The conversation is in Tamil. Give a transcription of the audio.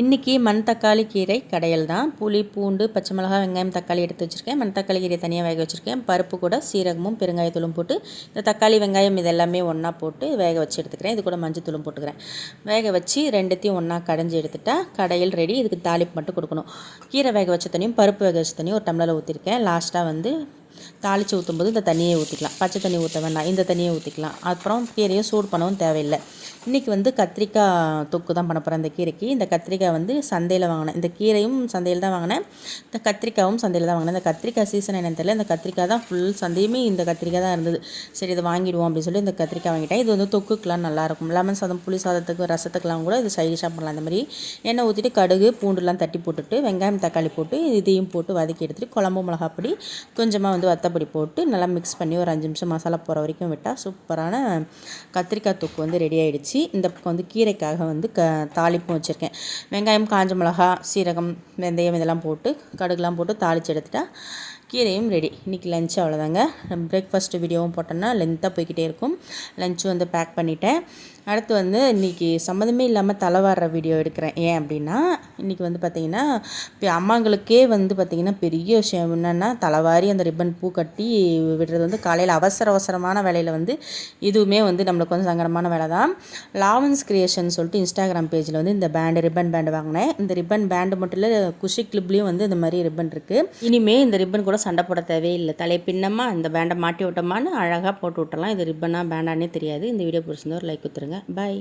இன்றைக்கி மண் தக்காளி கீரை கடையல் தான் புளி பூண்டு பச்சை மிளகாய் வெங்காயம் தக்காளி எடுத்து வச்சுருக்கேன். மண் தக்காளி கீரை தனியாக வேக வச்சுருக்கேன். பருப்பு கூட சீரகமும் பெருங்காயத்தூளும் போட்டு இந்த தக்காளி வெங்காயம் இது எல்லாமே ஒன்றா போட்டு வேக வச்சு எடுத்துக்கிறேன். இது கூட மஞ்சள் தூளும் போட்டுக்கிறேன். வேக வச்சு ரெண்டுத்தையும் ஒன்றா கடைஞ்சி எடுத்துட்டா கடையில் ரெடி இதுக்கு தாளிப்பு மட்டும் கொடுக்கணும். கீரை வேக வச்ச தனியும் பருப்பு வேக வச்ச தனியும் ஒரு டம்ளரில் ஊற்றிருக்கேன் லாஸ்ட்டாக வந்து தாளித்து ஊற்றும்போது இந்த தண்ணியை ஊற்றிக்கலாம் பச்சை தண்ணி ஊற்ற வேண்டாம். இந்த தண்ணியை ஊற்றிக்கலாம் அப்புறம் கீரையும் சூடு பண்ணவும் தேவையில்லை. இன்றைக்கி வந்து கத்திரிக்காய் தொக்கு தான் பண்ண போகிறேன் இந்த கீரைக்கு. இந்த கத்திரிக்காய் வந்து சந்தையில் வாங்கினேன். இந்த கீரையும் சந்தையில் தான் வாங்கினேன். இந்த கத்திரிக்காயும் சந்தையில் தான் வாங்கினேன். இந்த கத்திரிக்காய் சீசன் என்னன்னு தெரியல. இந்த கத்திரிக்காய் தான் ஃபுல் சந்தையுமே இந்த கத்திரிக்காய் தான் இருந்தது. சரி இதை வாங்கிடுவோம் அப்படின்னு சொல்லி இந்த கத்திரிக்காய் வாங்கிட்டேன். இது வந்து தொக்குக்கெலாம் நல்லாயிருக்கும் லெமன் சாதம் புளி சாதத்துக்கு ரசத்துக்கெலாம் கூட இது சைடிஷாக பண்ணலாம். இந்த மாதிரி எண்ணெய் ஊற்றிட்டு கடுகு பூண்டுலாம் தட்டி போட்டுட்டு வெங்காயம் தக்காளி போட்டு இதையும் போட்டு வதக்கி எடுத்துகிட்டு குழம்பு மிளகாப்பொடி கொஞ்சமாக வந்து வத்தப்பொடி போட்டு நல்லா மிக்ஸ் பண்ணி ஒரு அஞ்சு நிமிஷம் மசாலா போகிற வரைக்கும் விட்டால் சூப்பரான கத்திரிக்காய் தொக்கு வந்து ரெடி ஆகிடுச்சு இந்த பக்கம் வந்து கீரைக்காக வந்து க தாளிப்பும் வச்சுருக்கேன். வெங்காயம் காஞ்ச மிளகா சீரகம் வெந்தயம் இதெல்லாம் போட்டு கடுகுலாம் போட்டு தாளித்து எடுத்துட்டால் கீரையும் ரெடி இன்றைக்கி லஞ்ச் அவ்வளோதாங்க பிரேக்ஃபாஸ்ட்டு வீடியோவும் போட்டோன்னா லென்த்தாக போய்கிட்டே இருக்கும். லஞ்சும் வந்து பேக் பண்ணிட்டேன். அடுத்து வந்து இன்றைக்கி சம்மந்தமே இல்லாமல் தலை வர்ற வீடியோ எடுக்கிறேன். ஏன் அப்படின்னா இன்றைக்கி வந்து பார்த்திங்கன்னா இப்போ அம்மாங்களுக்கே வந்து பார்த்திங்கன்னா பெரிய விஷயம் என்னென்னா தலைவாரி அந்த ரிப்பன் பூ கட்டி விடுறது வந்து காலையில் அவசர அவசரமான வேலையில் வந்து இதுவுமே வந்து நம்மளுக்கு வந்து சங்கடமான வேலை தான் லாவன்ஸ் கிரியேஷன் சொல்லிட்டு இன்ஸ்டாகிராம் பேஜில் வந்து இந்த பேண்டு ரிப்பன் பேண்டு வாங்கினேன். இந்த ரிப்பன் பேண்டு மட்டும் இல்லை குஷி கிளிப்லேயும் வந்து இந்த மாதிரி ரிப்பன் இருக்குது இனிமேல் இந்த ரிப்பன் கூட சண்டை போட தேவையில்லை. தலையை பின்னமாக இந்த பேண்டை மாட்டி விட்டோமான்னு அழகாக போட்டு விட்டலாம் இது ரிப்பனாக பேண்டானே தெரியாது. இந்த வீடியோ பிடிச்சிருந்தா ஒரு லைக் கொடுத்துருங்க. பாய்